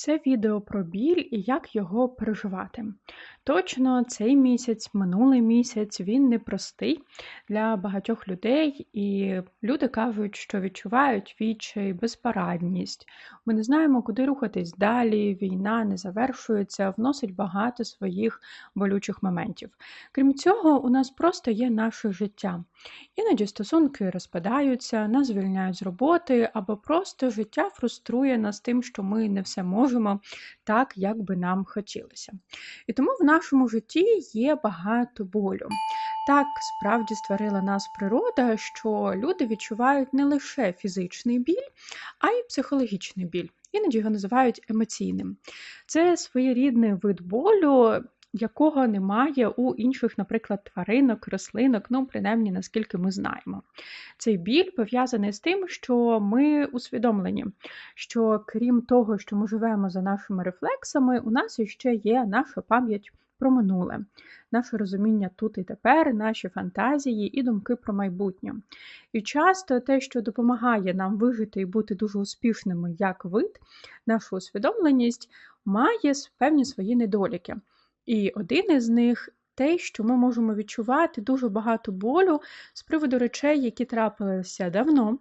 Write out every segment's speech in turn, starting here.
Це відео про біль і як його переживати. Точно, цей місяць, минулий місяць, він непростий для багатьох людей, і люди кажуть, що відчувають відчай, безпорадність. Ми не знаємо, куди рухатись далі. Війна не завершується, вносить багато своїх болючих моментів. Крім цього, у нас просто є наше життя. Іноді стосунки розпадаються, нас звільняють з роботи, або просто життя фруструє нас тим, що ми не все можемо так, як би нам хотілося. І тому в нашому житті є багато болю. Так справді створила нас природа, що люди відчувають не лише фізичний біль, а й психологічний біль. Іноді його називають емоційним. Це своєрідний вид болю, якого немає у інших, наприклад, тваринок, рослинок, ну, принаймні, наскільки ми знаємо. Цей біль пов'язаний з тим, що ми усвідомлені, що крім того, що ми живемо за нашими рефлексами, у нас іще є наша пам'ять про минуле, наше розуміння тут і тепер, наші фантазії і думки про майбутнє. І часто те, що допомагає нам вижити і бути дуже успішними як вид, наша усвідомленість має певні свої недоліки. І один із них те, що ми можемо відчувати дуже багато болю з приводу речей, які трапилися давно.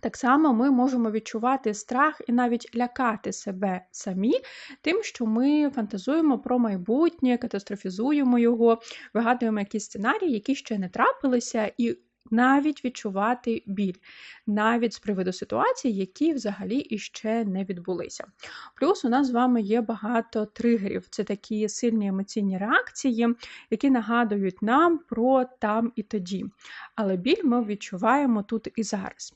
Так само ми можемо відчувати страх і навіть лякати себе самі, тим, що ми фантазуємо про майбутнє, катастрофізуємо його, вигадуємо якісь сценарії, які ще не трапилися, і навіть відчувати біль, навіть з приводу ситуацій, які взагалі іще не відбулися. Плюс у нас з вами є багато тригерів. Це такі сильні емоційні реакції, які нагадують нам про там і тоді. Але біль ми відчуваємо тут і зараз.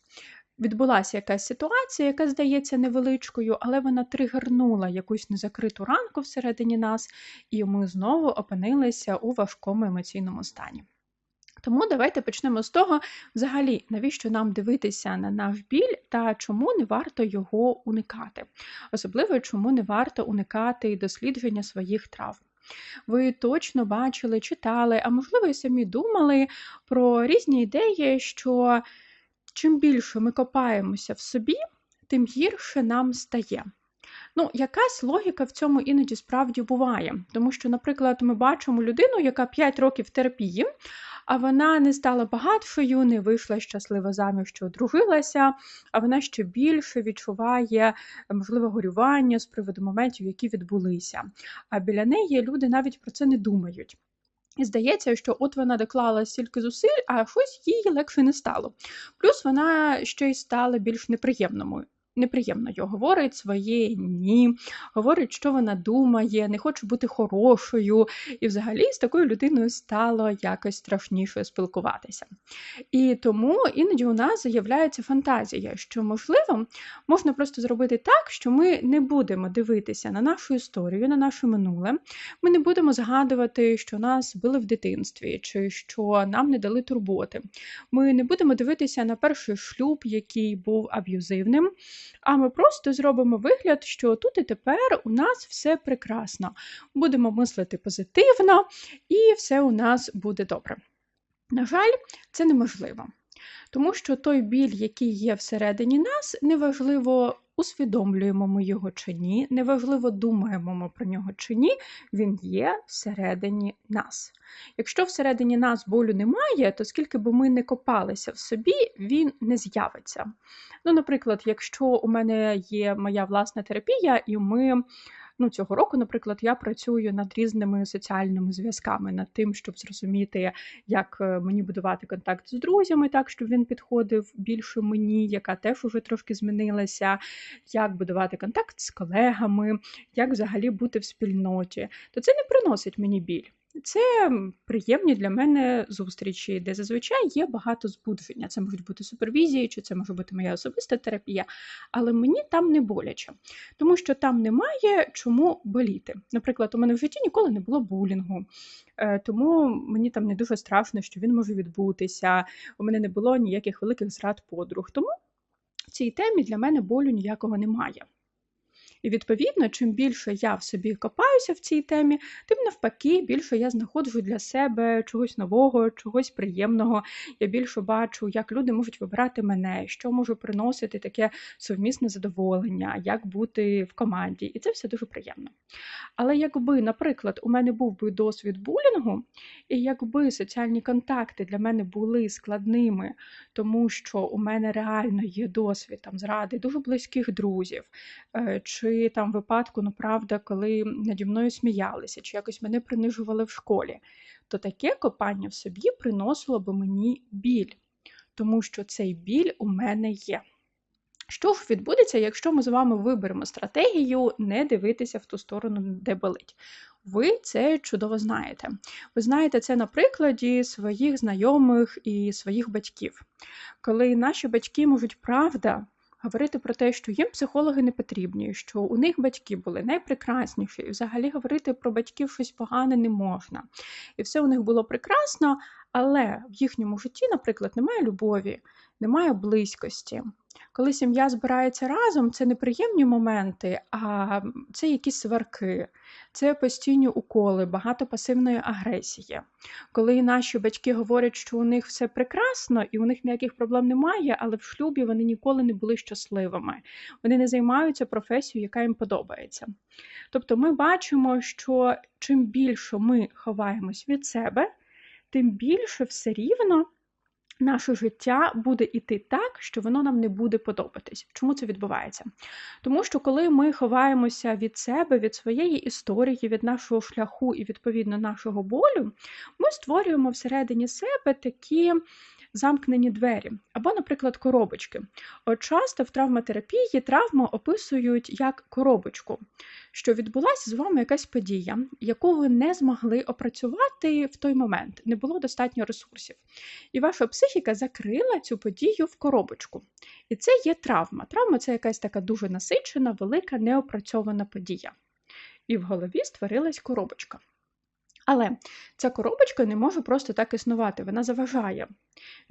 Відбулася якась ситуація, яка здається невеличкою, але вона тригернула якусь незакриту ранку всередині нас, і ми знову опинилися у важкому емоційному стані. Тому давайте почнемо з того, взагалі, навіщо нам дивитися на наш біль та чому не варто його уникати. Особливо, чому не варто уникати дослідження своїх травм. Ви точно бачили, читали, а можливо, і самі думали про різні ідеї, що чим більше ми копаємося в собі, тим гірше нам стає. Ну, якась логіка в цьому іноді справді буває. Тому що, наприклад, ми бачимо людину, яка 5 років терапії, а вона не стала багатшою, не вийшла щасливо заміж, що одружилася, а вона ще більше відчуває, можливо, горювання з приводу моментів, які відбулися. А біля неї люди навіть про це не думають. І здається, що от вона доклала стільки зусиль, а щось їй легше не стало. Плюс вона ще й стала більш неприємною неприємно його говорить своє ні, говорить, що вона думає, не хоче бути хорошою, і взагалі з такою людиною стало якось страшніше спілкуватися. І тому іноді у нас з'являється фантазія, що, можливо, можна просто зробити так, що ми не будемо дивитися на нашу історію, на наше минуле. Ми не будемо згадувати, що нас били в дитинстві, чи що нам не дали турботи. Ми не будемо дивитися на перший шлюб, який був аб'юзивним, а ми просто зробимо вигляд, що тут і тепер у нас все прекрасно. Будемо мислити позитивно, і все у нас буде добре. На жаль, це неможливо. Тому що той біль, який є всередині нас, неважливо, усвідомлюємо ми його чи ні, неважливо, думаємо ми про нього чи ні, він є всередині нас. Якщо всередині нас болю немає, то скільки би ми не копалися в собі, він не з'явиться. Ну, Наприклад, якщо у мене є моя власна терапія, і ми ну, цього року, наприклад, я працюю над різними соціальними зв'язками, над тим, щоб зрозуміти, як е, мені будувати контакт з друзями, так щоб він підходив більше мені, яка теж уже трошки змінилася, як будувати контакт з колегами, як взагалі бути в спільноті, то це не приносить мені біль. Це приємні для мене зустрічі, де зазвичай є багато збудження. Це можуть бути супервізії, чи це може бути моя особиста терапія, але мені там не боляче, тому що там немає чому боліти. Наприклад, у мене в житті ніколи не було булінгу, е, тому мені там не дуже страшно, що він може відбутися. У мене не було ніяких великих зрад подруг. Тому в цій темі для мене болю ніякого немає. І відповідно, чим більше я в собі копаюся в цій темі, тим навпаки, більше я знаходжу для себе чогось нового, чогось приємного. Я більше бачу, як люди можуть вибирати мене, що можу приносити таке совмісне задоволення, як бути в команді. І це все дуже приємно. Але якби, наприклад, у мене був би досвід булінгу, і якби соціальні контакти для мене були складними, тому що у мене реально є досвід там зради дуже близьких друзів, е, чи там випадку, ну правда, коли наді мною сміялися, чи якось мене принижували в школі, то таке копання в собі приносило би мені біль, тому що цей біль у мене є. Що ж відбудеться, якщо ми з вами виберемо стратегію не дивитися в ту сторону, де болить? Ви це чудово знаєте. Ви знаєте це на прикладі своїх знайомих і своїх батьків. Коли наші батьки можуть правда говорити про те, що їм психологи не потрібні, що у них батьки були найпрекрасніші, і взагалі говорити про батьків щось погане не можна. І все у них було прекрасно, але в їхньому житті, наприклад, немає любові, немає близькості. Коли сім'я збирається разом, це не приємні моменти, а це якісь сварки, це постійні уколи, багато пасивної агресії. Коли наші батьки говорять, що у них все прекрасно і у них ніяких проблем немає, але в шлюбі вони ніколи не були щасливими. Вони не займаються професією, яка їм подобається. Тобто ми бачимо, що чим більше ми ховаємось від себе, тим більше все рівно наше життя буде іти так, що воно нам не буде подобатись. Чому це відбувається? Тому що коли ми ховаємося від себе, від своєї історії, від нашого шляху і відповідно нашого болю, ми створюємо всередині себе такі замкнені двері, або, наприклад, коробочки. От часто в травматерапії травму описують як коробочку, що відбулася з вами якась подія, яку ви не змогли опрацювати в той момент, не було достатньо ресурсів. І ваша психіка закрила цю подію в коробочку. І це є травма. Травма це якась така дуже насичена, велика, неопрацьована подія. І в голові створилась коробочка. Але ця коробочка не може просто так існувати, вона заважає.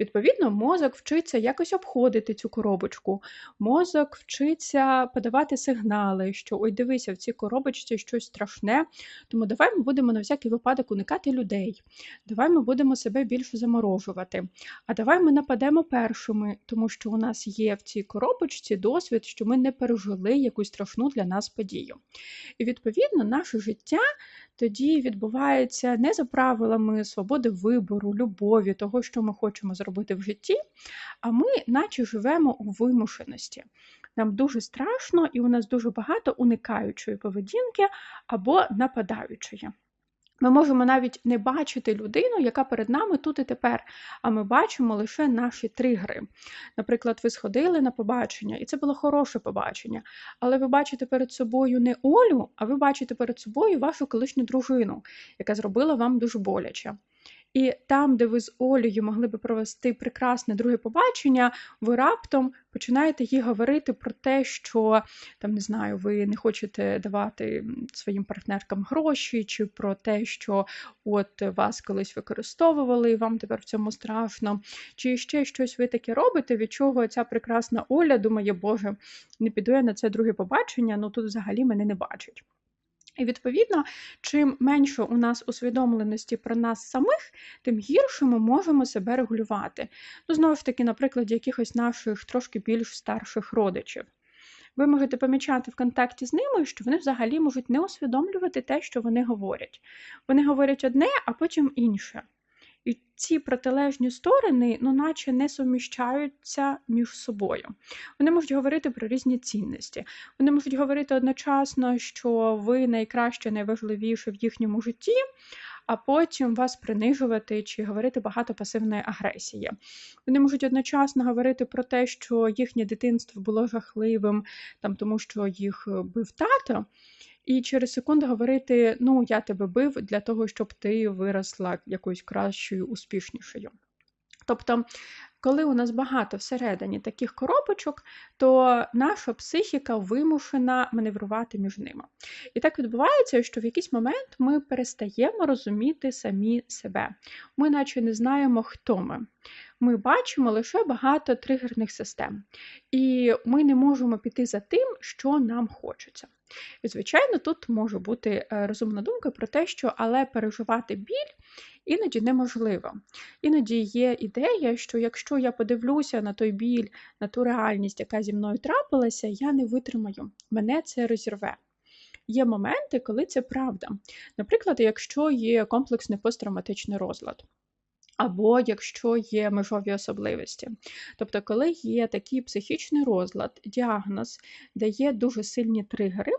Відповідно, мозок вчиться якось обходити цю коробочку. Мозок вчиться подавати сигнали, що ой, дивися, в цій коробочці щось страшне, тому давай ми будемо на всякий випадок уникати людей. Давай ми будемо себе більше заморожувати. А давай ми нападемо першими, тому що у нас є в цій коробочці досвід, що ми не пережили якусь страшну для нас подію. І відповідно, наше життя тоді відбувається не за правилами свободи вибору, любові, того, що ми хочемо зробити в житті, а ми, наче живемо у вимушеності. Нам дуже страшно, і у нас дуже багато уникаючої поведінки або нападаючої. Ми можемо навіть не бачити людину, яка перед нами тут і тепер, а ми бачимо лише наші тригери. Наприклад, ви сходили на побачення, і це було хороше побачення, але ви бачите перед собою не Олю, а ви бачите перед собою вашу колишню дружину, яка зробила вам дуже боляче. І там, де ви з Олею могли би провести прекрасне друге побачення, ви раптом починаєте їй говорити про те, що там не знаю, ви не хочете давати своїм партнеркам гроші, чи про те, що от вас колись використовували, і вам тепер в цьому страшно, чи ще щось ви таке робите, від чого ця прекрасна Оля думає, Боже, не піду я на це друге побачення, ну тут взагалі мене не бачать. І відповідно, чим менше у нас усвідомленості про нас самих, тим гірше ми можемо себе регулювати. Ну, знову ж таки, наприклад, якихось наших трошки більш старших родичів. Ви можете помічати в контакті з ними, що вони взагалі можуть не усвідомлювати те, що вони говорять. Вони говорять одне, а потім інше. І ці протилежні сторони, ну, наче не суміщаються між собою. Вони можуть говорити про різні цінності. Вони можуть говорити одночасно, що ви найкраще, найважливіше в їхньому житті. А потім вас принижувати чи говорити багато пасивної агресії. Вони можуть одночасно говорити про те, що їхнє дитинство було жахливим, там тому що їх бив тато, і через секунду говорити: ну, я тебе бив для того, щоб ти виросла якоюсь кращою, успішнішою. Тобто, коли у нас багато всередині таких коробочок, то наша психіка вимушена маневрувати між ними. І так відбувається, що в якийсь момент ми перестаємо розуміти самі себе. Ми, наче не знаємо, хто ми. Ми бачимо лише багато тригерних систем, і ми не можемо піти за тим, що нам хочеться. І, звичайно, тут може бути е, розумна думка про те, що але переживати біль іноді неможливо. Іноді є ідея, що якщо я подивлюся на той біль, на ту реальність, яка зі мною трапилася, я не витримаю, мене це розірве. Є моменти, коли це правда. Наприклад, якщо є комплексний посттравматичний розлад або якщо є межові особливості. Тобто, коли є такий психічний розлад, діагноз, де є дуже сильні тригери,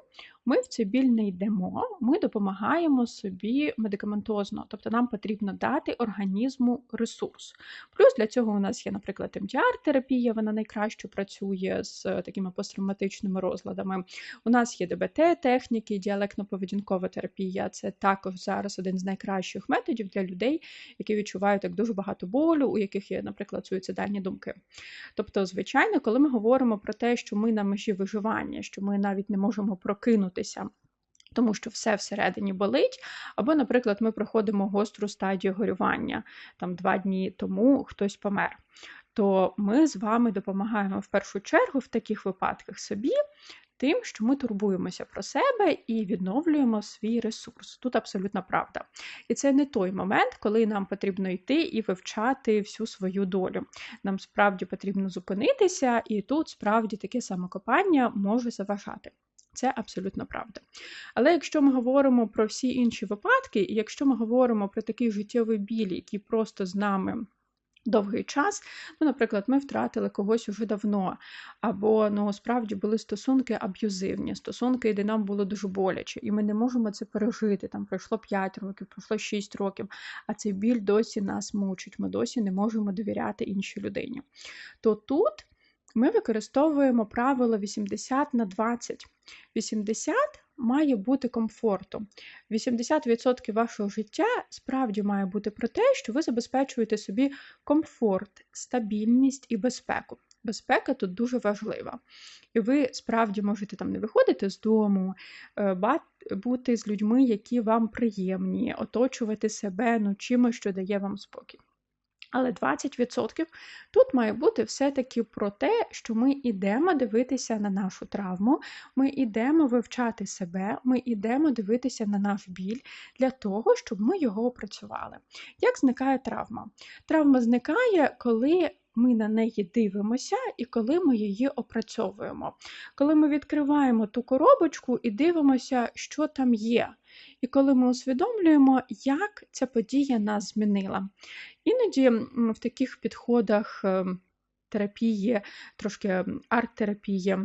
ми в цей біль не йдемо, ми допомагаємо собі медикаментозно, тобто нам потрібно дати організму ресурс. Плюс для цього у нас є, наприклад, МДР-терапія, вона найкраще працює з такими посттравматичними розладами. У нас є ДБТ-техніки, діалектно-поведінкова терапія це також зараз один з найкращих методів для людей, які відчувають як дуже багато болю, у яких є, наприклад, суїцидальні думки. Тобто, звичайно, коли ми говоримо про те, що ми на межі виживання, що ми навіть не можемо прокинутися. Тому що все всередині болить, або, наприклад, ми проходимо гостру стадію горювання там два дні тому хтось помер. То ми з вами допомагаємо в першу чергу в таких випадках собі тим, що ми турбуємося про себе і відновлюємо свій ресурс. Тут абсолютно правда. І це не той момент, коли нам потрібно йти і вивчати всю свою долю. Нам справді потрібно зупинитися, і тут справді таке самокопання може заважати. Це абсолютно правда. Але якщо ми говоримо про всі інші випадки, і якщо ми говоримо про такий життєвий біль, який просто з нами довгий час. Ну, Наприклад, ми втратили когось уже давно, або ну, справді були стосунки аб'юзивні, стосунки, де нам було дуже боляче, і ми не можемо це пережити. Там пройшло 5 років, пройшло 6 років, а цей біль досі нас мучить. Ми досі не можемо довіряти іншій людині. То тут. Ми використовуємо правило 80 на 20. 80 має бути комфортом. 80% вашого життя справді має бути про те, що ви забезпечуєте собі комфорт, стабільність і безпеку. Безпека тут дуже важлива. І ви справді можете там не виходити з дому, е, бути з людьми, які вам приємні, оточувати себе ну, чимось, що дає вам спокій. Але 20% тут має бути все-таки про те, що ми йдемо дивитися на нашу травму, ми йдемо вивчати себе, ми йдемо дивитися на наш біль для того, щоб ми його опрацювали. Як зникає травма? Травма зникає, коли ми на неї дивимося і коли ми її опрацьовуємо. Коли ми відкриваємо ту коробочку і дивимося, що там є. І коли ми усвідомлюємо, як ця подія нас змінила. Іноді в таких підходах ем, терапії, трошки арт-терапії,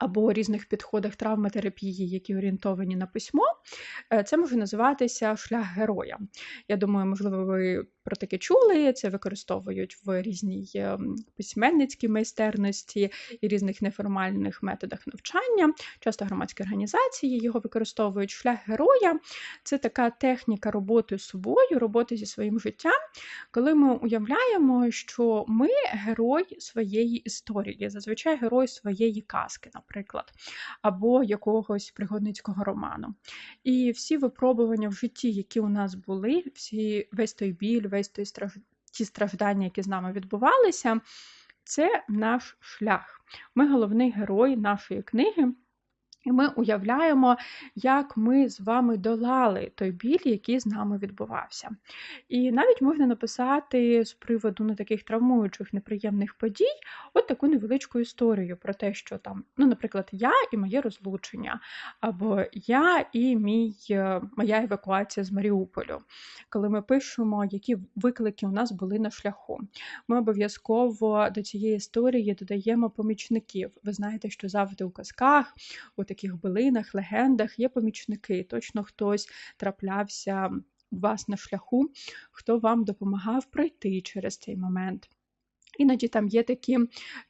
або різних підходах травматерапії, які орієнтовані на письмо, е, це може називатися шлях героя. Я думаю, можливо, ви про таке чули. Це використовують в різній ем, письменницькій майстерності і різних неформальних методах навчання. Часто громадські організації його використовують. Шлях героя це така техніка роботи з собою, роботи зі своїм життям, коли ми уявляємо, що ми герой своєї історії, зазвичай герой своєї казки, наприклад, або якогось пригодницького роману. І всі випробування в житті, які у нас були, всі весь той біль, весь той страж... ті страждання, які з нами відбувалися, це наш шлях. Ми головний герой нашої книги. І ми уявляємо, як ми з вами долали той біль, який з нами відбувався. І навіть можна написати з приводу ну, таких травмуючих неприємних подій от таку невеличку історію про те, що там, ну, наприклад, я і моє розлучення, або я і мій, е, моя евакуація з Маріуполю. Коли ми пишемо, які виклики у нас були на шляху, ми обов'язково до цієї історії додаємо помічників. Ви знаєте, що завжди у казках. у таких билинах, легендах є помічники. Точно хтось траплявся у вас на шляху, хто вам допомагав пройти через цей момент. Іноді там є такі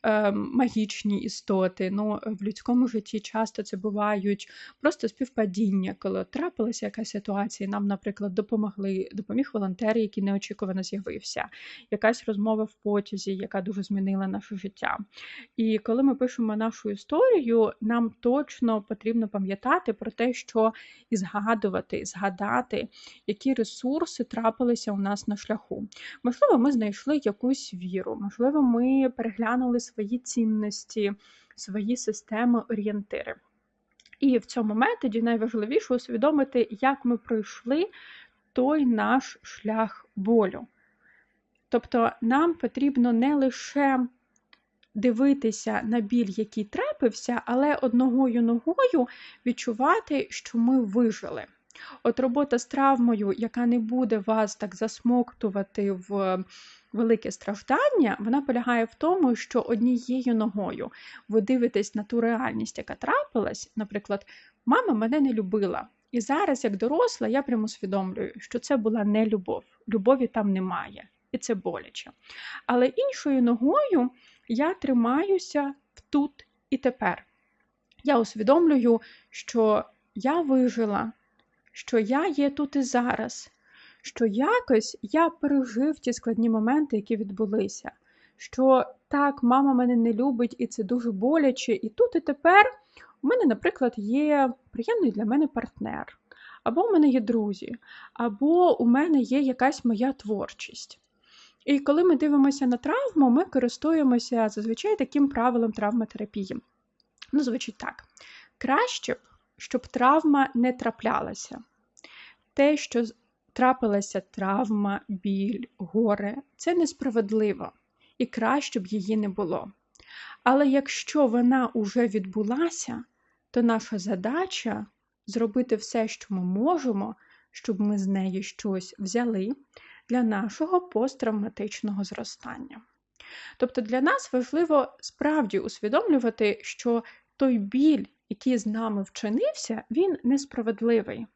е, магічні істоти. Ну, В людському житті часто це бувають просто співпадіння, коли трапилася якась ситуація, нам, наприклад, допомогли, допоміг волонтер, який неочікувано з'явився, якась розмова в потязі, яка дуже змінила наше життя. І коли ми пишемо нашу історію, нам точно потрібно пам'ятати про те, що і згадувати, згадати, які ресурси трапилися у нас на шляху. Можливо, ми знайшли якусь віру можливо, ми переглянули свої цінності, свої системи, орієнтири. І в цьому методі найважливіше усвідомити, як ми пройшли той наш шлях болю. Тобто нам потрібно не лише дивитися на біль, який трапився, але одногою ногою відчувати, що ми вижили. От робота з травмою, яка не буде вас так засмоктувати в велике страждання, вона полягає в тому, що однією ногою ви дивитесь на ту реальність, яка трапилась. Наприклад, мама мене не любила. І зараз, як доросла, я прямо усвідомлюю, що це була не любов. Любові там немає, і це боляче. Але іншою ногою я тримаюся в тут і тепер. Я усвідомлюю, що я вижила, що я є тут і зараз, що якось я пережив ті складні моменти, які відбулися. Що так, мама мене не любить, і це дуже боляче. І тут і тепер у мене, наприклад, є приємний для мене партнер, або у мене є друзі, або у мене є якась моя творчість. І коли ми дивимося на травму, ми користуємося зазвичай таким правилом травматерапії. Ну, звучить так: краще б, щоб травма не траплялася. Те, що трапилася травма, біль, горе це несправедливо і краще б її не було. Але якщо вона уже відбулася, то наша задача зробити все, що ми можемо, щоб ми з неї щось взяли для нашого посттравматичного зростання. Тобто для нас важливо справді усвідомлювати, що той біль, який з нами вчинився, він несправедливий.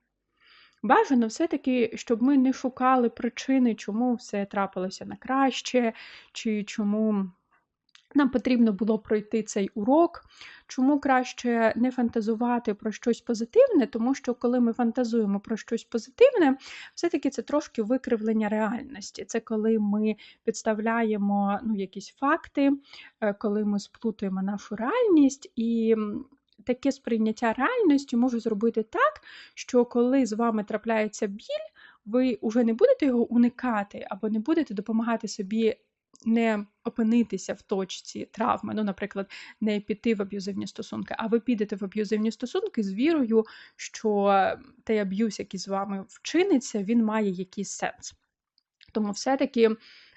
Бажано все-таки, щоб ми не шукали причини, чому все трапилося на краще, чи чому нам потрібно було пройти цей урок, чому краще не фантазувати про щось позитивне, тому що коли ми фантазуємо про щось позитивне, все-таки це трошки викривлення реальності. Це коли ми підставляємо ну, якісь факти, е, коли ми сплутуємо нашу реальність і таке сприйняття реальності може зробити так, що коли з вами трапляється біль, ви вже не будете його уникати або не будете допомагати собі. Не опинитися в точці травми, ну, наприклад, не піти в аб'юзивні стосунки, а ви підете в аб'юзивні стосунки з вірою, що той аб'юз, який з вами вчиниться, він має якийсь сенс. Тому все-таки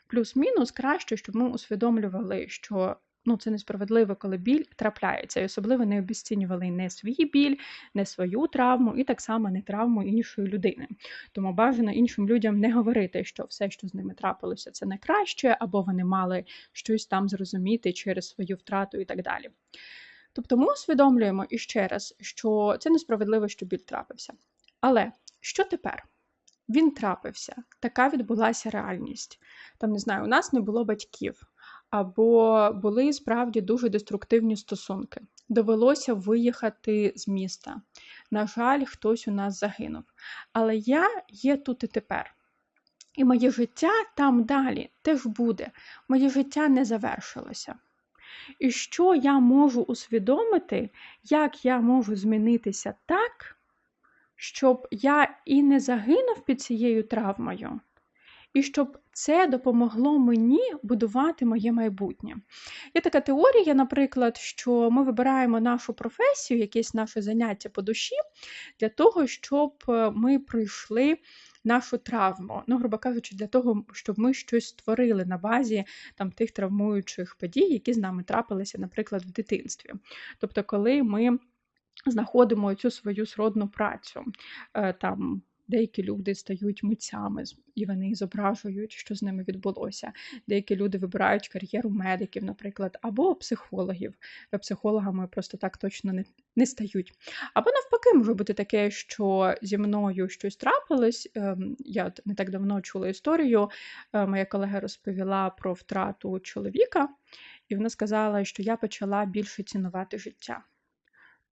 плюс-мінус краще, щоб ми усвідомлювали, що ну, це несправедливо, коли біль трапляється. І особливо не обіцінювали не свій біль, не свою травму, і так само не травму іншої людини. Тому бажано іншим людям не говорити, що все, що з ними трапилося, це найкраще, або вони мали щось там зрозуміти через свою втрату і так далі. Тобто ми усвідомлюємо іще раз, що це несправедливо, що біль трапився. Але що тепер? Він трапився, така відбулася реальність. Там не знаю, у нас не було батьків або були справді дуже деструктивні стосунки. Довелося виїхати з міста. На жаль, хтось у нас загинув. Але я є тут і тепер. І моє життя там далі теж буде. Моє життя не завершилося. І що я можу усвідомити, як я можу змінитися так, щоб я і не загинув під цією травмою, і щоб це допомогло мені будувати моє майбутнє. Є така теорія, наприклад, що ми вибираємо нашу професію, якесь наше заняття по душі, для того, щоб е, ми пройшли. Нашу травму, ну, грубо кажучи, для того, щоб ми щось створили на базі там тих травмуючих подій, які з нами трапилися, наприклад, в дитинстві. Тобто, коли ми знаходимо цю свою сродну працю, е, там Деякі люди стають митцями і вони зображують, що з ними відбулося. Деякі люди вибирають кар'єру медиків, наприклад, або психологів. Психологами просто так точно не, не стають. Або навпаки, може бути таке, що зі мною щось трапилось. Ем, я не так давно чула історію. Е, моя колега розповіла про втрату чоловіка, і вона сказала, що я почала більше цінувати життя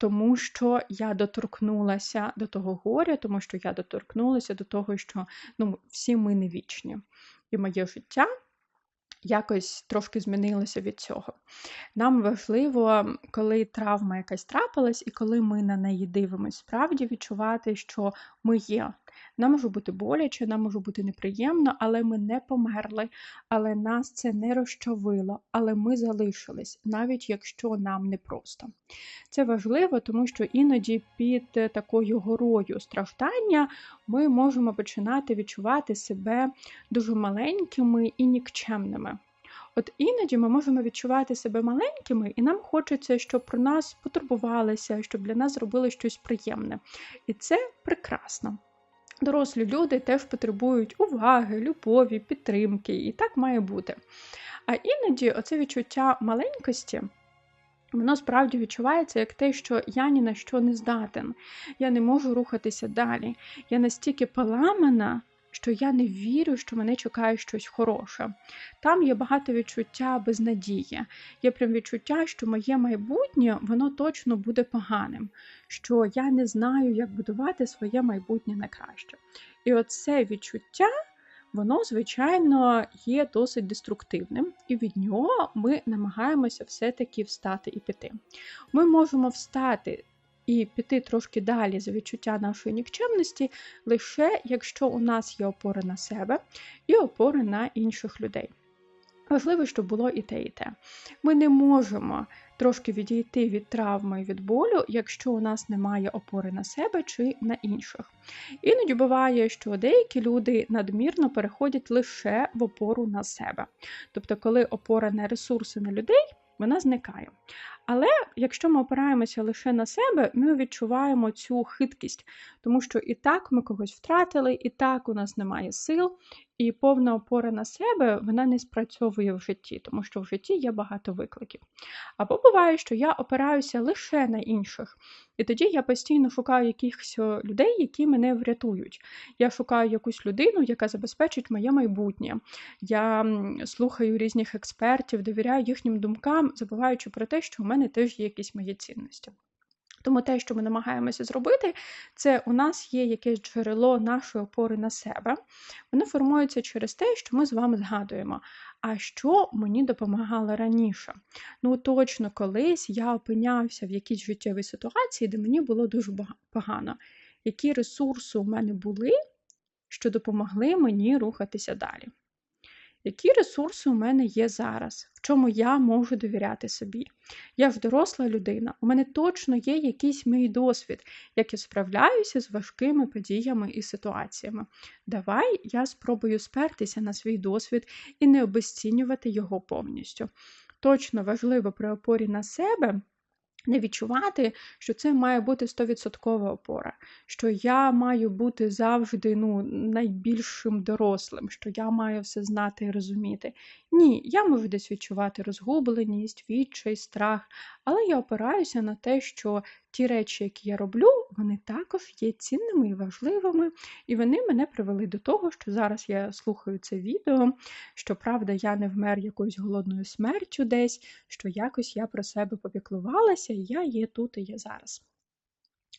тому що я доторкнулася до того горя, тому що я доторкнулася до того, що ну, всі ми не вічні. І моє життя якось трошки змінилося від цього. Нам важливо, коли травма якась трапилась, і коли ми на неї дивимося, справді відчувати, що ми є. Нам може бути боляче, нам може бути неприємно, але ми не померли, але нас це не розчавило, але ми залишились, навіть якщо нам непросто. Це важливо, тому що іноді під такою горою страждання ми можемо починати відчувати себе дуже маленькими і нікчемними. От іноді ми можемо відчувати себе маленькими, і нам хочеться, щоб про нас потурбувалися, щоб для нас зробили щось приємне. І це прекрасно. Дорослі люди теж потребують уваги, любові, підтримки, і так має бути. А іноді оце відчуття маленькості. Воно справді відчувається як те, що я ні на що не здатен, я не можу рухатися далі. Я настільки поламана, що я не вірю, що мене чекає щось хороше. Там є багато відчуття безнадії. Є прям відчуття, що моє майбутнє воно точно буде поганим, що я не знаю, як будувати своє майбутнє на краще. І оце відчуття. Воно, звичайно, є досить деструктивним, і від нього ми намагаємося все-таки встати і піти. Ми можемо встати і піти трошки далі за відчуття нашої нікчемності, лише якщо у нас є опори на себе і опори на інших людей. Важливо, щоб було і те, і те. Ми не можемо трошки відійти від травми і від болю, якщо у нас немає опори на себе чи на інших. Іноді буває, що деякі люди надмірно переходять лише в опору на себе. Тобто, коли опора на ресурси на людей, вона зникає. Але якщо ми опираємося лише на себе, ми відчуваємо цю хиткість, тому що і так ми когось втратили, і так у нас немає сил, і повна опора на себе вона не спрацьовує в житті, тому що в житті є багато викликів. Або буває, що я опираюся лише на інших, і тоді я постійно шукаю якихось людей, які мене врятують. Я шукаю якусь людину, яка забезпечить моє майбутнє. Я слухаю різних експертів, довіряю їхнім думкам, забуваючи про те, що у мене теж є якісь мої цінності. Тому те, що ми намагаємося зробити, це у нас є якесь джерело нашої опори на себе. Воно формується через те, що ми з вами згадуємо. А що мені допомагало раніше? Ну, точно, колись я опинявся в якійсь життєвій ситуації, де мені було дуже погано. Які ресурси у мене були, що допомогли мені рухатися далі? Які ресурси у мене є зараз, в чому я можу довіряти собі? Я ж доросла людина, у мене точно є якийсь мій досвід, як я справляюся з важкими подіями і ситуаціями. Давай я спробую спертися на свій досвід і не обесцінювати його повністю. Точно важливо при опорі на себе не відчувати, що це має бути 100% опора, що я маю бути завжди ну, найбільшим дорослим, що я маю все знати і розуміти. Ні, я можу десь відчувати розгубленість, відчай, страх, але я опираюся на те, що ті речі, які я роблю, вони також є цінними і важливими, і вони мене привели до того, що зараз я слухаю це відео, що правда, я не вмер якоюсь голодною смертю десь, що якось я про себе попіклувалася, і я є тут і є зараз.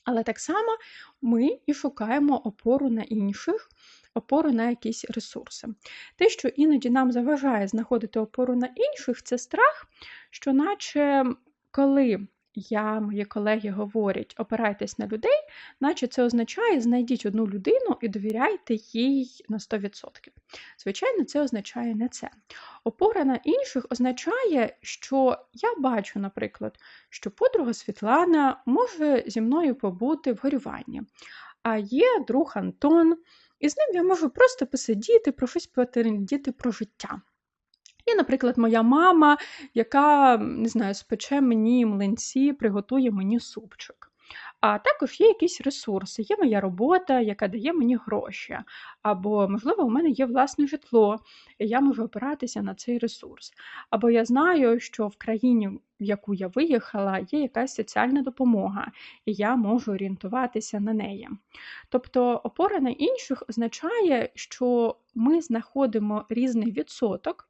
Але так само ми і шукаємо опору на інших, опору на якісь ресурси. Те, що іноді нам заважає знаходити опору на інших, це страх, що, наче коли я, мої колеги говорять, опирайтесь на людей, наче це означає, знайдіть одну людину і довіряйте їй на 100%. Звичайно, це означає не це. Опора на інших означає, що я бачу, наприклад, що подруга Світлана може зі мною побути в горюванні, а є друг Антон, і з ним я можу просто посидіти, про щось потерендіти про життя. Є, наприклад, моя мама, яка не знаю, спече мені млинці, приготує мені супчик. А також є якісь ресурси. Є моя робота, яка дає мені гроші. Або, можливо, у мене є власне житло, і я можу опиратися на цей ресурс. Або я знаю, що в країні, в яку я виїхала, є якась соціальна допомога, і я можу орієнтуватися на неї. Тобто опора на інших означає, що ми знаходимо різний відсоток.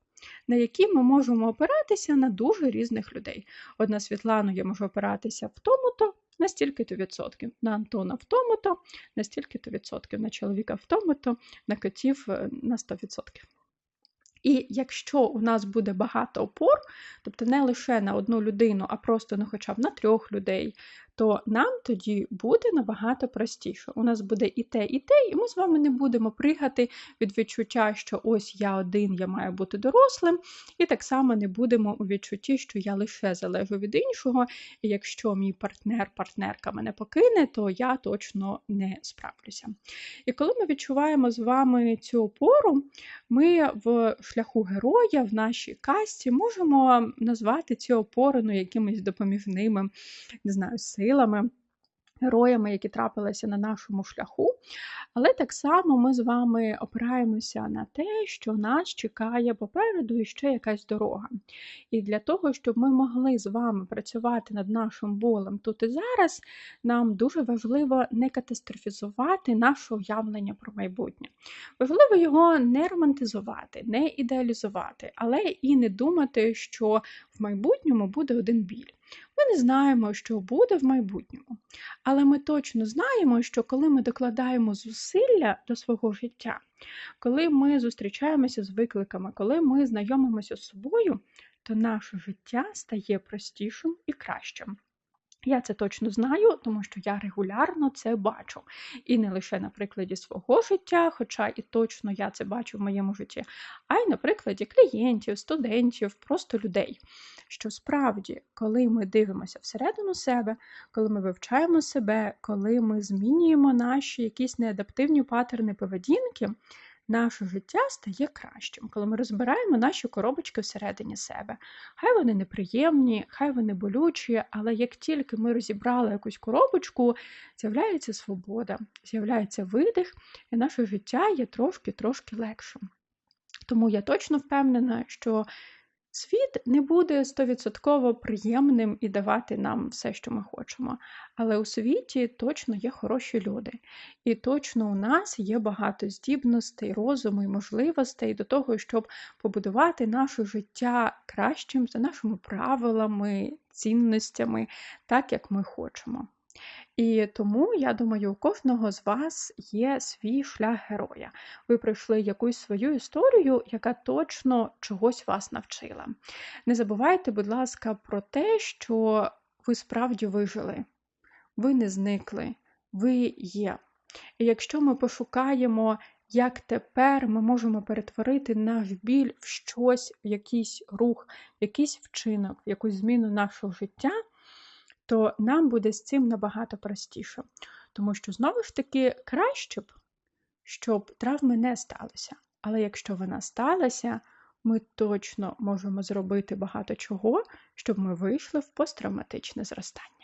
На який ми можемо опиратися на дуже різних людей. От на Світлану я можу опиратися в тому-то, на стільки-то відсотків, на Антона в тому-то, на стільки-то відсотків, на чоловіка в тому-то, на котів е, на 100%. І якщо у нас буде багато опор, тобто не лише на одну людину, а просто ну, хоча б на трьох людей, то нам тоді буде набагато простіше. У нас буде і те, і те, і ми з вами не будемо пригати від відчуття, що ось я один, я маю бути дорослим, і так само не будемо у відчутті, що я лише залежу від іншого, і якщо мій партнер, партнерка мене покине, то я точно не справлюся. І коли ми відчуваємо з вами цю опору, ми в шляху героя, в нашій касті можемо назвати цю опору ну, якимись допоміжними, не знаю, силами. Героями, які трапилися на нашому шляху, але так само ми з вами опираємося на те, що нас чекає попереду ще якась дорога. І для того, щоб ми могли з вами працювати над нашим болем тут і зараз, нам дуже важливо не катастрофізувати наше уявлення про майбутнє. Важливо його не романтизувати, не ідеалізувати, але і не думати, що в майбутньому буде один біль. Ми не знаємо, що буде в майбутньому. Але ми точно знаємо, що коли ми докладаємо зусилля до свого життя, коли ми зустрічаємося з викликами, коли ми знайомимося з собою, то наше життя стає простішим і кращим. Я це точно знаю, тому що я регулярно це бачу. І не лише на прикладі свого життя, хоча і точно я це бачу в моєму житті, а й на прикладі клієнтів, студентів, просто людей. Що справді, коли ми дивимося всередину себе, коли ми вивчаємо себе, коли ми змінюємо наші якісь неадаптивні патерни поведінки, наше життя стає кращим, коли ми розбираємо наші коробочки всередині себе. Хай вони неприємні, хай вони болючі, але як тільки ми розібрали якусь коробочку, з'являється свобода, з'являється видих, і наше життя є трошки-трошки легшим. Тому я точно впевнена, що Світ не буде стовідсотково приємним і давати нам все, що ми хочемо. Але у світі точно є хороші люди. І точно у нас є багато здібностей, розуму і можливостей до того, щоб побудувати наше життя кращим за нашими правилами, цінностями, так як ми хочемо. І тому, я думаю, у кожного з вас є свій шлях героя. Ви пройшли якусь свою історію, яка точно чогось вас навчила. Не забувайте, будь ласка, про те, що ви справді вижили, ви не зникли, ви є. І якщо ми пошукаємо, як тепер ми можемо перетворити наш біль в щось, в якийсь рух, в якийсь вчинок, в якусь зміну нашого життя то нам буде з цим набагато простіше. Тому що, знову ж таки, краще б, щоб травми не сталося. Але якщо вона сталася, ми точно можемо зробити багато чого, щоб ми вийшли в посттравматичне зростання.